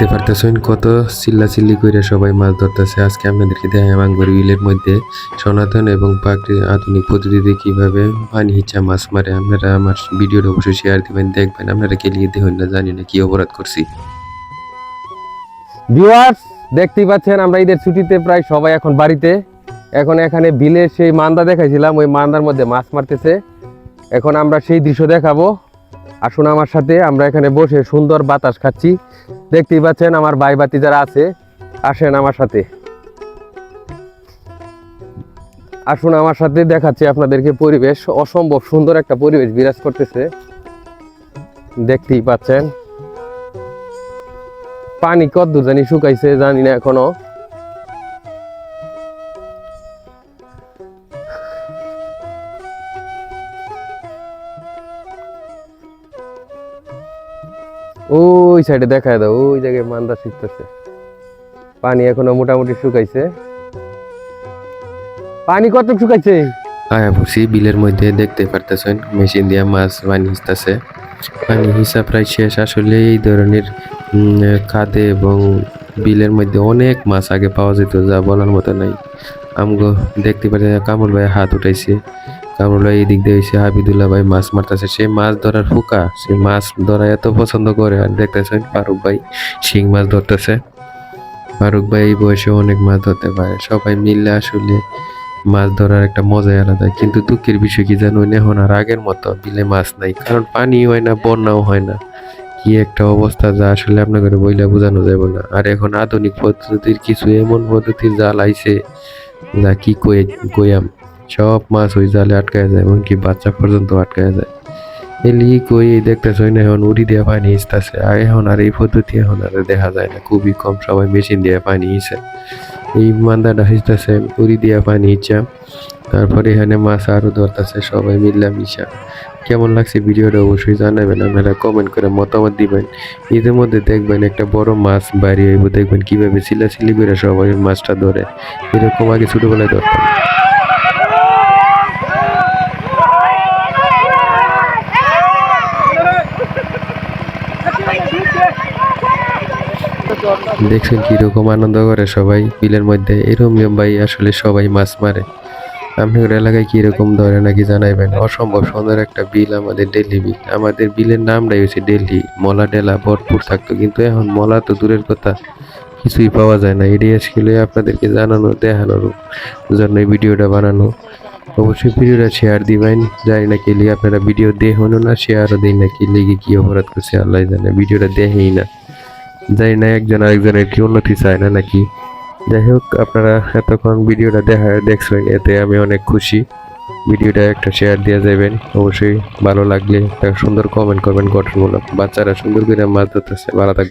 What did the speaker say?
দেখতে পারতেছেন কত চিল্লা চিল্লি করে সবাই মাছ ধরতেছে। আজকে আপনাদেরকে দেখাই মাঙ্গর বিলের মধ্যে সনাতন এবং প্রাকৃতিক আধুনিক পদ্ধতিতে কীভাবে পানি হিচ্ছা মাছ মারে। আপনারা আমার ভিডিওটা অবশ্যই শেয়ার দিবেন, দেখবেন আপনারা কে লিয়ে দেখুন না জানি না কি অপরাধ করছি। ভিউয়ার্স দেখতেই পাচ্ছেন আমরা ঈদের ছুটিতে প্রায় সবাই এখন বাড়িতে। এখন এখানে বিলের সেই মান্দা দেখাইছিলাম, ওই মান্দার মধ্যে মাছ মারতেছে। এখন আমরা সেই দৃশ্য দেখাবো। আসুন আমার সাথে, আমরা এখানে বসে সুন্দর বাতাস খাচ্ছি। দেখতেই পাচ্ছেন আমার ভাই বাতি যারা আছে, আসেন আমার সাথে। আসুন আমার সাথে দেখাচ্ছি আপনাদেরকে পরিবেশ। অসম্ভব সুন্দর একটা পরিবেশ বিরাজ করতেছে। দেখতেই পাচ্ছেন। পানি কত জানি শুকাইছে, জানি না এখনও। ওই সাইডে দেখায় দাও, ওই জায়গায় মান্দা শিখতেছে পানি এখনও মোটামুটি শুকাইছে। পানি কত শুকাইছে? আয়া পড়ছি বিলের মধ্যে দেখতে পারতেছেন, মেশিন দিয়ে মাছ পানি হিসতেছে পানি হিসা প্রায় শেষ, আসলে এই ধরনের খাদে এবং বিলের মধ্যে অনেক মাছ আগে পাওয়া যেত, যা বলার মতো নাই। আমগো দেখতে পাচ্ছেন কামরুল ভাই হাত উঠাইছে। কামরুল ভাই এদিক দিয়ে হইছে হাবিদুল্লাহ ভাই মাছ মারতেছে। সে মাছ ধরার ফুকা সে মাছ ধরা এত পছন্দ করে। আর দেখতেছেন ফারুক ভাই শিং মাছ ধরতেছে। ফারুক ভাই এই বয়সে অনেক মাছ ধরতে পারে। সবাই মিললে আসলে মাছ ধরার একটা মজাই আলাদা। কিন্তু দুঃখের বিষয় কি জানুন এখন আর আগের মতো বিলে মাছ নাই। কারণ পানি হয় না, বন্যাও হয় না। কি একটা অবস্থা যা আসলে আপনাদের বইলে বোঝানো যাবে না। আর এখন আধুনিক পদ্ধতির কিছু এমন পদ্ধতির জাল আইছে, যা কি কই কইয়াম। সব মাছ ওই জালে আটকায় যায়, এমনকি বাচ্চা পর্যন্ত আটকায় যায়। এলি কই দেখতেছ না এখন উড়ি দিয়ে পানি ইসতেছে আর এখন আর এই পদ্ধতি এখন আর দেখা যায় না, খুবই কম সবাই মেশিন দিয়ে পানি ইসে এই মান্দাটা হিসতেছে, উড়ি দিয়ে পানি ইচ্ছা তারপরে এখানে মাছ আরও ধরতেছে, সবাই মিললাম মিশা। কেমন লাগছে ভিডিওটা অবশ্যই জানাবেন, আপনারা কমেন্ট করে মতামত দিবেন। এদের মধ্যে দেখবেন একটা বড় মাছ বাইরে হইব দেখবেন কীভাবে চিল্লাচিল্লি করে সবাই মাছটা ধরে। এরকম আগে ছোটবেলায় ধরতাম। দেখছেন কীরকম আনন্দ করে সবাই বিলের মধ্যে। এরকম ভাই আসলে সবাই মাছ মারে। আপনার এলাকায় কীরকম ধরে নাকি জানাইবেন? অসম্ভব সুন্দর একটা বিল আমাদের দিল্লি বিল। আমাদের বিলের নামটাই হচ্ছে ডেলি মলা ডেলা ভরপুর থাকতো। কিন্তু এখন মলা তো দূরের কথা, কিছুই পাওয়া যায় না। এটাই আসলে আপনাদেরকে জানানো, দেখানোর জন্য ভিডিওটা বানানো। অবশ্যই ভিডিওটা শেয়ার দিবেন। জানি না কি আপনারা ভিডিও দেখুন না শেয়ারও দিন না কি লিগে কি অপরাধ করছে আল্লাহ জানে। ভিডিওটা দেখেই না। জানি না একজন আরেকজনের কি উন্নতি চায় না নাকি। যাই হোক, আপনারা এতক্ষণ ভিডিওটা দেখা দেখছেন, এতে আমি অনেক খুশি। ভিডিওটা একটা শেয়ার দিয়ে যাবেন। অবশ্যই ভালো লাগলে একটা সুন্দর কমেন্ট করবেন, গঠনমূলক। বাচ্চারা সুন্দর করে মাছ ধরতেছে, ভালো থাকবে